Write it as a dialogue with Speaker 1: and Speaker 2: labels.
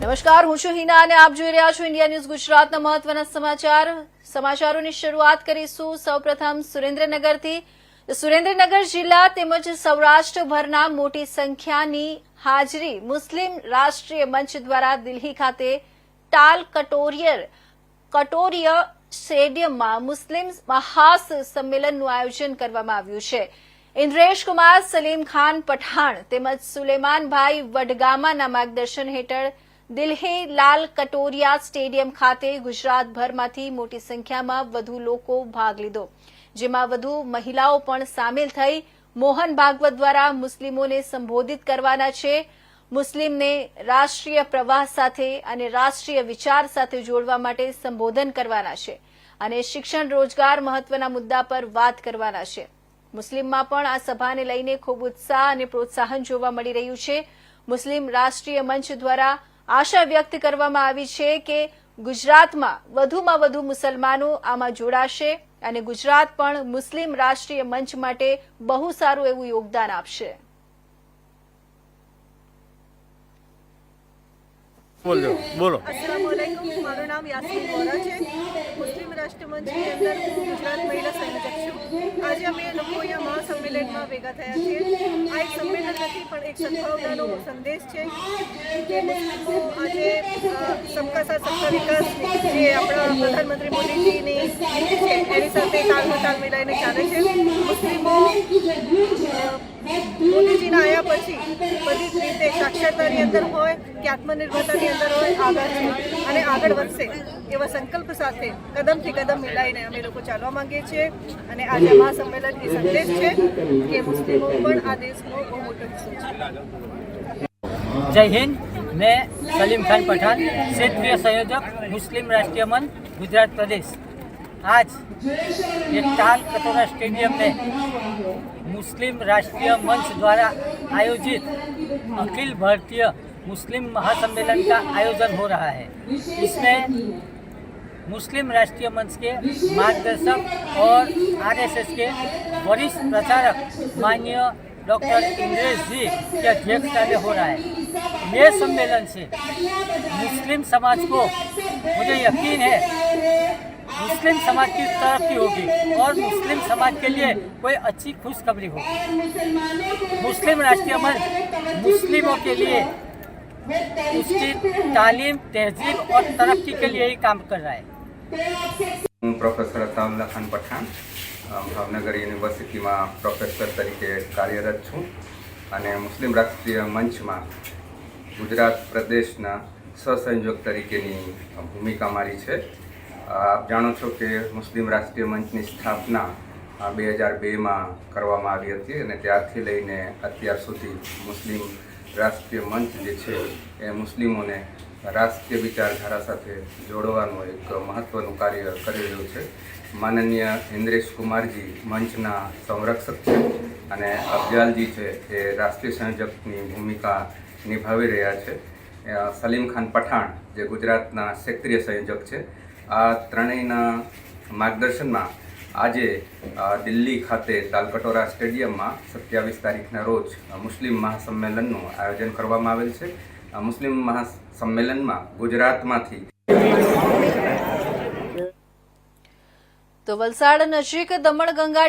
Speaker 1: નમસ્કાર, હું છું હિના અને આપ જોઈ રહ્યા છો ઇન્ડિયા ન્યૂઝ ગુજરાતના મહત્વના સમાચાર. સમાચારોની શરૂઆત કરીશું સૌપ્રથમ સુરેન્દ્રનગરથી. સુરેન્દ્રનગર જિલ્લા તેમજ સૌરાષ્ટ્રભરના મોટી સંખ્યાની હાજરી મુસ્લિમ રાષ્ટ્રીય મંચ દ્વારા દિલ્હી ખાતે ટાલ કટોરિયર, કટોરિય સ્ટેડિયમમાં મુસ્લિમ મહાસ સંમેલનનું આયોજન કરવામાં આવ્યું છે. ઇન્દ્રેશ કુમાર, સલીમ ખાન પઠાણ તેમજ સુલેમાનભાઈ વડગામાના માર્ગદર્શન હેઠળ દિલ્હી લાલ કટોરિયા સ્ટેડિયમ ખાતે ગુજરાતભરમાંથી મોટી સંખ્યામાં વધુ લોકો ભાગ લીધો, જેમાં વધુ મહિલાઓ પણ સામેલ થઈ મોહન ભાગવત દ્વારા મુસ્લિમોને સંબોધિત કરવાના છે. મુસ્લિમને રાષ્ટ્રીય પ્રવાહ સાથે અને રાષ્ટ્રીય વિચાર સાથે જોડવા માટે સંબોધન કરવાના છે અને શિક્ષણ, રોજગાર મહત્વના મુદ્દા પર વાત કરવાના છે. મુસ્લિમમાં પણ આ સભાને લઈને ખૂબ ઉત્સાહ અને પ્રોત્સાહન જોવા મળી રહ્યું છે. મુસ્લિમ રાષ્ટ્રીય મંચ દ્વારા આશા વ્યક્ત કરવામાં આવી છે કે ગુજરાતમાં વધુમાં વધુ મુસલમાનો આમાં જોડાશે અને ગુજરાત પણ મુસ્લિમ રાષ્ટ્રીય મંચ માટે બહુ સારું એવું યોગદાન આપશે.
Speaker 2: બોલો. બોલો
Speaker 3: મારું નામ યાસીન વોરા છે. મુસ્લિમ રાષ્ટ્રમંચની અંદર હું ગુજરાત મહિલા સંયોજક છું. આજે અમે લોકો અહીંયા મહાસંમેલનમાં ભેગા થયા છીએ આ એક સંમેલન નથી પણ એક સદભાવનાનો સંદેશ છે કે મુસ્લિમો આજે સબકા સાથ, સબકા વિકાસ જે આપણા પ્રધાનમંત્રી મોદીજીની એની સાથે તાલમાં તાલ મિલાઈને ચાલે છે. મુસ્લિમો મોદીના આવ્યા પછી બધી જ રીતે સાક્ષરતાની અંદર હોય કે આત્મનિર્ભરતાની અંદર હોય, આગળ અને આગળ વધશે એવા સંકલ્પ સાથે કદમથી કદમ મિલાવીને અમે લોકો ચાલવા માંગીએ છીએ. અને આજે મહાસંમેલન એ સંદેશ છે કે મુસ્લિમો પણ આ દેશનો બહુ મોટો હિસ્સો છે.
Speaker 4: જય હિન્દ. મેં સલીમ ખાન પઠાણ ક્ષેત્રીય સંયોજક, મુસ્લિમ રાષ્ટ્રીય મંચ, ગુજરાત પ્રદેશ. आज ये टाल कटोरा स्टेडियम में मुस्लिम राष्ट्रीय मंच द्वारा आयोजित अखिल भारतीय मुस्लिम महासम्मेलन का आयोजन हो रहा है। इसमें मुस्लिम राष्ट्रीय मंच के मार्गदर्शक और आरएसएस के वरिष्ठ प्रचारक माननीय डॉक्टर इंद्रेश जी की अध्यक्षता में हो रहा है। ये सम्मेलन से मुस्लिम समाज को मुझे यकीन है मुस्लिम समाज की तरक्की होगी और मुस्लिम समाज के लिए कोई अच्छी खुशखबरी होगी मुस्लिम राष्ट्रीय मंच मुस्लिमों के लिए उसकी तालीम तहजीब और तरक्की के लिए ही काम कर रहा है
Speaker 5: હું પ્રોફેસર અતાઉલ્લા ખાન પઠાણ અ, ભાવનગર યુનિવર્સિટીમાં પ્રોફેસર તરીકે કાર્યરત છું અને મુસ્લિમ રાષ્ટ્રીય મંચમાં ગુજરાત પ્રદેશના સહસંયોજક તરીકેની ભૂમિકા મારી છે અ, આપ જાણો છો કે મુસ્લિમ રાષ્ટ્રીય મંચની સ્થાપના બે હજાર બેમાં કરવામાં આવી હતી અને ત્યારથી લઈને અત્યાર સુધી મુસ્લિમ રાષ્ટ્રીય મંચ જે છે, એ મુસ્લિમોને રાષ્ટ્રીય વિચારધારા સાથે જોડવાનું એક મહત્ત્વનું કાર્ય કરી રહ્યું છે. માનનીય ઇન્દ્રેશ કુમારજી મંચના સંરક્ષક છે અને અફજાલજી છે, એ રાષ્ટ્રીય સંયોજકની ભૂમિકા નિભાવી રહ્યા છે. સલીમ ખાન પઠાણ, જે ગુજરાતના ક્ષેત્રીય સંયોજક છે આ ત્રણેયના માર્ગદર્શનમાં આજે દિલ્હી ખાતે તાલકટોરા સ્ટેડિયમમાં સત્યાવીસ તારીખના રોજ મુસ્લિમ મહાસંમેલનનું આયોજન કરવામાં આવેલ છે. આ મુસ્લિમ મહાસંમેલનમાં ગુજરાતમાંથી
Speaker 1: તો વલસાડ નજીક દમણગંગા